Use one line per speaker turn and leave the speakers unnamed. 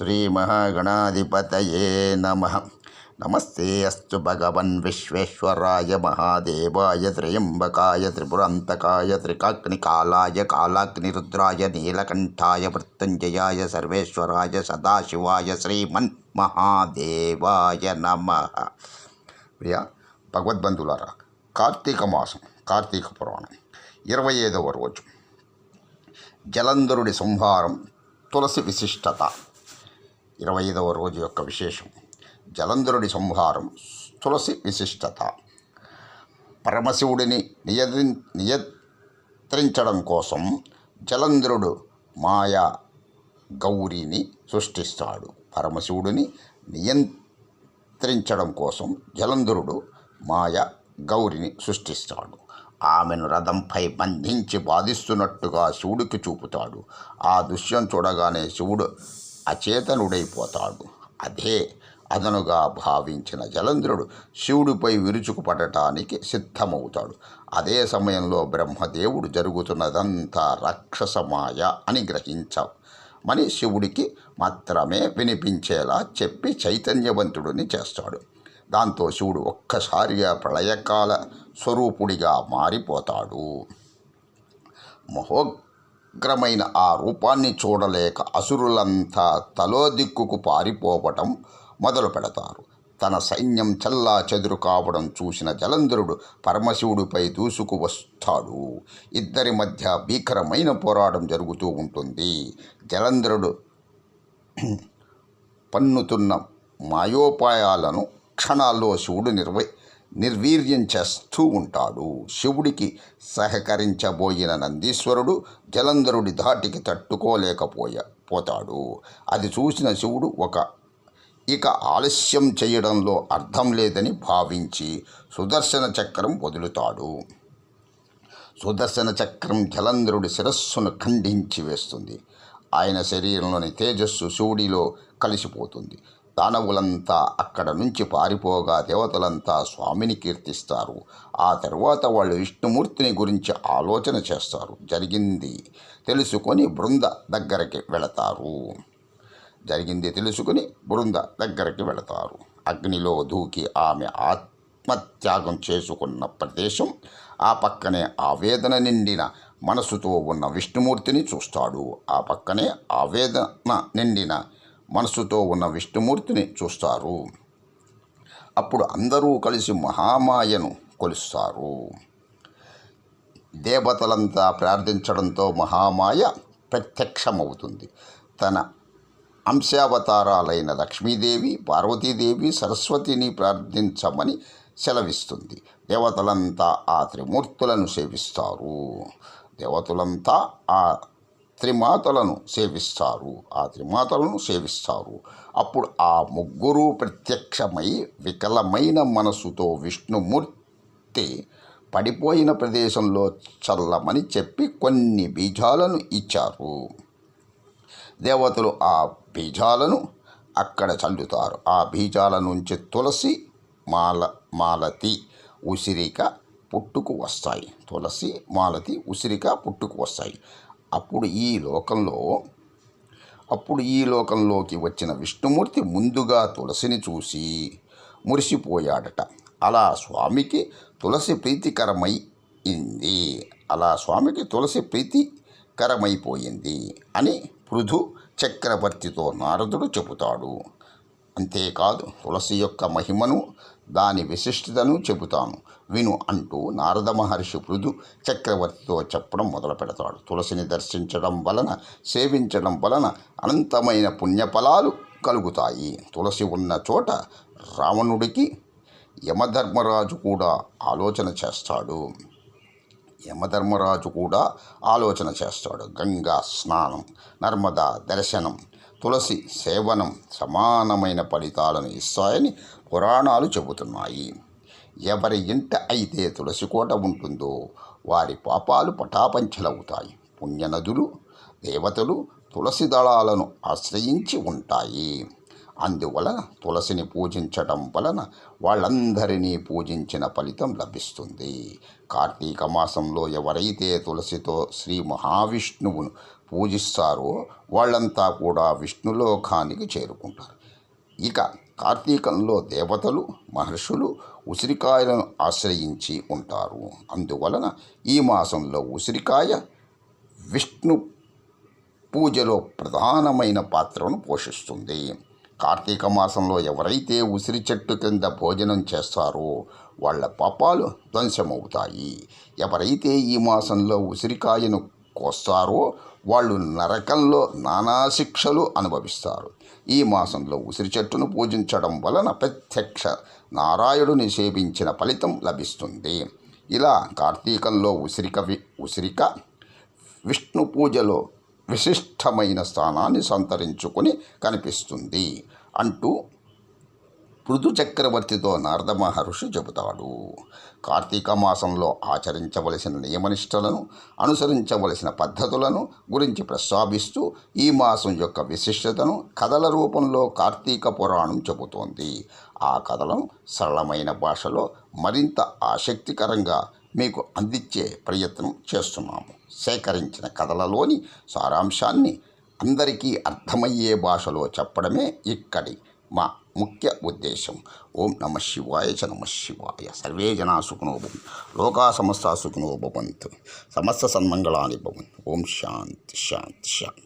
శ్రీమహాగణాధిపతయే నమ నమస్తే అస్తు భగవన్ విశ్వేశ్వరాయ మహాదేవాయ త్రయంబకాయ త్రిపురంతకాయ త్రికాగ్నికాలాయ కాలాగ్నిరుద్రాయ నీలకంఠాయ మృత్యుంజయాయ సర్వేశ్వరాయ సదాశివాయ శ్రీమన్ మహాదేవాయ నమ ప్రియ భగవద్బంధులారా కార్తీక మాసం కార్తీక పురాణం ఇరవై ఐదవ రోజు జలంధరుడి సంహారం తులసి విశిష్టత ఇరవై ఐదవ రోజు యొక్క విశేషం. జలంధరుడి సంహారం తులసి విశిష్టత. పరమశివుడిని నియంత్రి నియంత్రించడం కోసం జలంధరుడు మాయా గౌరిని సృష్టిస్తాడు. పరమశివుడిని నియంత్రించడం కోసం జలంధరుడు మాయ గౌరిని సృష్టిస్తాడు. ఆమెను రథంపై బంధించి బాధిస్తున్నట్టుగా శివుడికి చూపుతాడు. ఆ దృశ్యం చూడగానే శివుడు అచేతనుడైపోతాడు. అదే అదనుగా భావించిన జలంధ్రుడు శివుడిపై విరుచుకుపడటానికి సిద్ధమవుతాడు. అదే సమయంలో బ్రహ్మదేవుడు జరుగుతున్నదంతా రాక్షసమాయ అని గ్రహించమని శివుడికి మాత్రమే వినిపించేలా చెప్పి చైతన్యవంతుడిని చేస్తాడు. దాంతో శివుడు ఒక్కసారిగా ప్రళయకాల స్వరూపుడిగా మారిపోతాడు. మహోగ్రమైన ఆ రూపాన్ని చూడలేక అసురులంతా తలో దిక్కుకు పారిపోవటం మొదలు పెడతారు. తన సైన్యం చల్లా చెదురు కావడం చూసిన జలంధరుడు పరమశివుడిపై దూసుకు వస్తాడు. ఇద్దరి మధ్య భీకరమైన పోరాటం జరుగుతూ ఉంటుంది. జలంధరుడు పన్నుతున్న మాయోపాయాలను క్షణాల్లో శివుడు నిర్వ నిర్వీర్యం చేస్తూ ఉంటాడు. శివుడికి సహకరించబోయిన నందీశ్వరుడు జలంధరుడి ధాటికి తట్టుకోలేకపోయా పోతాడు. అది చూసిన శివుడు ఒక ఇక ఆలస్యం చేయడంలో అర్థం లేదని భావించి సుదర్శన చక్రం వదులుతాడు. సుదర్శన చక్రం జలంధరుడి శిరస్సును ఖండించి వేస్తుంది. ఆయన శరీరంలోని తేజస్సు శివుడిలో కలిసిపోతుంది. దానవులంతా అక్కడ నుంచి పారిపోగా దేవతలంతా స్వామిని కీర్తిస్తారు. ఆ తర్వాత వాళ్ళు విష్ణుమూర్తిని గురించి ఆలోచన చేస్తారు. జరిగింది తెలుసుకొని బృంద దగ్గరికి వెళతారు. జరిగింది తెలుసుకుని బృంద దగ్గరికి వెళతారు. అగ్నిలో దూకి ఆమె ఆత్మత్యాగం చేసుకున్న ప్రదేశం ఆ పక్కనే ఆవేదన నిండిన మనసుతో ఉన్న విష్ణుమూర్తిని చూస్తాడు. ఆ పక్కనే ఆవేదన నిండిన మనసుతో ఉన్న విష్ణుమూర్తిని చూస్తారు. అప్పుడు అందరూ కలిసి మహామాయను కొలుస్తారు. దేవతలంతా ప్రార్థించడంతో మహామాయ ప్రత్యక్షమవుతుంది. తన అంశావతారాలైన లక్ష్మీదేవి పార్వతీదేవి సరస్వతిని ప్రార్థించమని సెలవిస్తుంది. దేవతలంతా ఆ త్రిమూర్తులను సేవిస్తారు. దేవతలంతా ఆ త్రిమాతలను సేవిస్తారు. ఆ త్రిమాతలను సేవిస్తారు. అప్పుడు ఆ ముగ్గురు ప్రత్యక్షమై వికలమైన మనసుతో విష్ణుమూర్తి పడిపోయిన ప్రదేశంలో చల్లమని చెప్పి కొన్ని బీజాలను ఇచ్చారు. దేవతలు ఆ బీజాలను అక్కడ చల్లుతారు. ఆ బీజాల నుంచి తులసి మాల మాలతి ఉసిరిక పుట్టుకు వస్తాయి. తులసి మాలతి ఉసిరిక పుట్టుకు వస్తాయి. అప్పుడు ఈ లోకంలో అప్పుడు ఈ లోకంలోకి వచ్చిన విష్ణుమూర్తి ముందుగా తులసిని చూసి మురిసిపోయాడట. అలా స్వామికి తులసి ప్రీతికరమైంది. అలా స్వామికి తులసి ప్రీతికరమైపోయింది అని పృథు చక్రవర్తితో నారదుడు చెబుతాడు. అంతేకాదు తులసి యొక్క మహిమను దాని విశిష్టతను చెబుతాను. విను అంటూ నారద మహర్షి మృదు చక్రవర్తితో చెప్పడం మొదలు పెడతాడు. తులసిని దర్శించడం వలన సేవించడం వలన అనంతమైన పుణ్యఫలాలు కలుగుతాయి. తులసి ఉన్న చోట రావణుడికి యమధర్మరాజు కూడా ఆలోచన చేస్తాడు. యమధర్మరాజు కూడా ఆలోచన చేస్తాడు. గంగా స్నానం నర్మదా దర్శనం తులసి సేవనం సమానమైన ఫలితాలను ఇస్తాయని పురాణాలు చెబుతున్నాయి. ఎవరి ఇంట అయితే తులసి కోట ఉంటుందో వారి పాపాలు పటాపంచలవుతాయి. పుణ్యనదులు దేవతలు తులసి దళాలను ఆశ్రయించి ఉంటాయి. అందువలన తులసిని పూజించటం వలన వాళ్ళందరినీ పూజించిన ఫలితం లభిస్తుంది. కార్తీక మాసంలో ఎవరైతే తులసితో శ్రీ మహావిష్ణువును పూజిస్తారో వాళ్ళంతా కూడా విష్ణులోకానికి చేరుకుంటారు. ఇక కార్తీకంలో దేవతలు మహర్షులు ఉసిరికాయలను ఆశ్రయించి ఉంటారు. అందువలన ఈ మాసంలో ఉసిరికాయ విష్ణు పూజలో ప్రధానమైన పాత్రను పోషిస్తుంది. కార్తీక మాసంలో ఎవరైతే ఉసిరి చెట్టు కింద భోజనం చేస్తారో వాళ్ళ పాపాలు ధ్వంసమవుతాయి. ఎవరైతే ఈ మాసంలో ఉసిరికాయను కోస్తారో వాళ్ళు నరకంలో నానా శిక్షలు అనుభవిస్తారు. ఈ మాసంలో ఉసిరి చెట్టును పూజించడం వలన ప్రత్యక్ష నారాయణుని సేవించిన ఫలితం లభిస్తుంది. ఇలా కార్తీకంలో ఉసిరిక వి- ఉసిరిక విష్ణు పూజలో విశిష్టమైన స్థానాన్ని సంతరించుకొని కనిపిస్తుంది. అంటూ పృథు చక్రవర్తితో నారద మహర్షి చెబుతాడు. కార్తీక మాసంలో ఆచరించవలసిన నియమనిష్టలను అనుసరించవలసిన పద్ధతులను గురించి ప్రస్తావిస్తూ ఈ మాసం యొక్క విశిష్టతను కథల రూపంలో కార్తీక పురాణం చెబుతోంది. ఆ కథలను సరళమైన భాషలో మరింత ఆసక్తికరంగా మీకు అందించే ప్రయత్నం చేస్తున్నాము. సేకరించిన కథలలోని సారాంశాన్ని అందరికీ అర్థమయ్యే భాషలో చెప్పడమే ఇక్కడి మా ముఖ్య ఉద్దేశం ఓం నమ శివాయ చ నమ శివాయ సర్వే జనా సుఖినో భవంతు లోకా సమస్త సుఖినో భవంతు సమస్త సన్మంగళాని భవంతు ఓం శాంతి శాంతి శాంతి